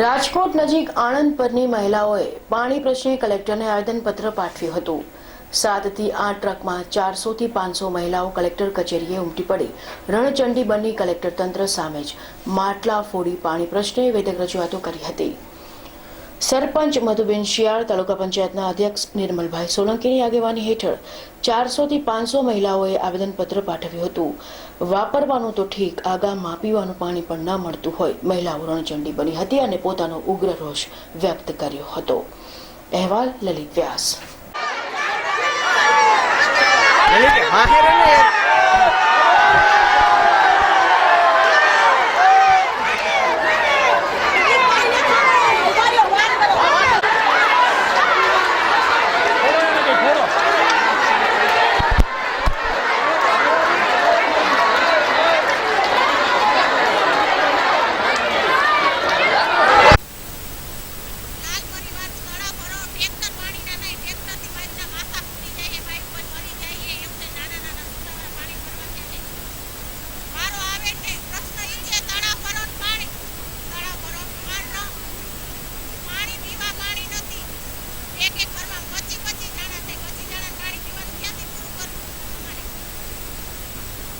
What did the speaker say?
રાજકોટ નજીક આણંદ પરની મહિલાઓએ પાણી પ્રશ્ને કલેક્ટરને આવેદનપત્ર પાઠવ્યું હતું. સાતથી આઠ ટ્રકમાં ચારસોથી પાંચસો મહિલાઓ કલેક્ટર કચેરીએ ઉમટી પડી. રણચંડી બની કલેક્ટર તંત્ર સામે જ માટલા ફોડી પાણી પ્રશ્ને વેદક રજૂઆતો કરી હતી. સરપંચ મધુબેન શિયાળ તાલુકા પંચાયતના અધ્યક્ષ નિર્મલભાઈ સોલંકીની આગેવાની હેઠળ ચારસોથી પાંચસો મહિલાઓએ આવેદનપત્ર પાઠવ્યું હતું. વાપરવાનું તો ઠીક આ ગામમાં પીવાનું પાણી પણ ના મળતું હોય. મહિલાઓ રણચંડી બની હતી અને પોતાનો ઉગ્ર રોષ વ્યક્ત કર્યો હતો. અહેવાલ લલિત વ્યાસ.